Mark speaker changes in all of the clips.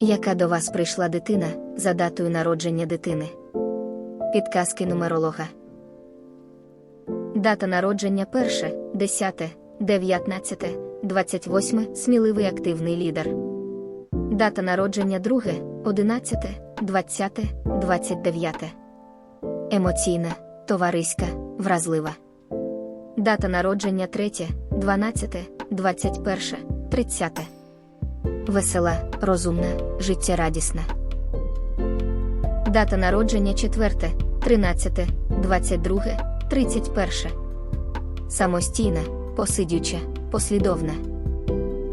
Speaker 1: Яка до вас прийшла дитина за датою народження дитини? Підказки нумеролога. Дата народження 1, 10, 19, 28 сміливий активний лідер. Дата народження 2, 11, 20, 29. Емоційна, товариська, вразлива. Дата народження 3, 12, 21, 30. Весела, розумна, життєрадісна. Дата народження 4, 13, 22, 31. Самостійна, посидюча, послідовна.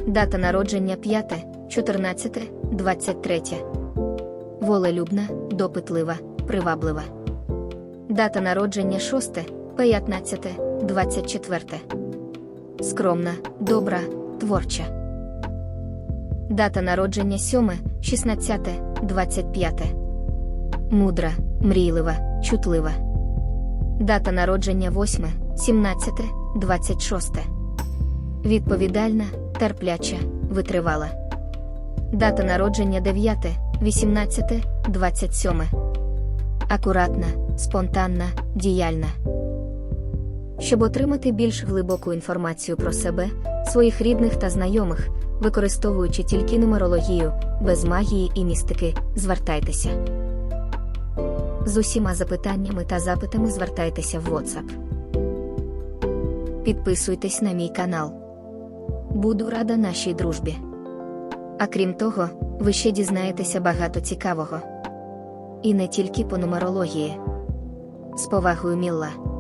Speaker 1: Дата народження 5, 14, 23. Волелюбна, допитлива, приваблива. Дата народження 6, 15, 24. Скромна, добра, творча. Дата народження 7, 16, 25. Мудра, мрійлива, чутлива. Дата народження 8, 17, 26. Відповідальна, терпляча, витривала. Дата народження 9, 18, 27. Акуратна, спонтанна, діяльна. Щоб отримати більш глибоку інформацію про себе, своїх рідних та знайомих, використовуючи тільки нумерологію, без магії і містики, звертайтеся. З усіма запитаннями та запитами звертайтеся в WhatsApp. Підписуйтесь на мій канал. Буду рада нашій дружбі. А крім того, ви ще дізнаєтеся багато цікавого. І не тільки по нумерології. З повагою Мілла.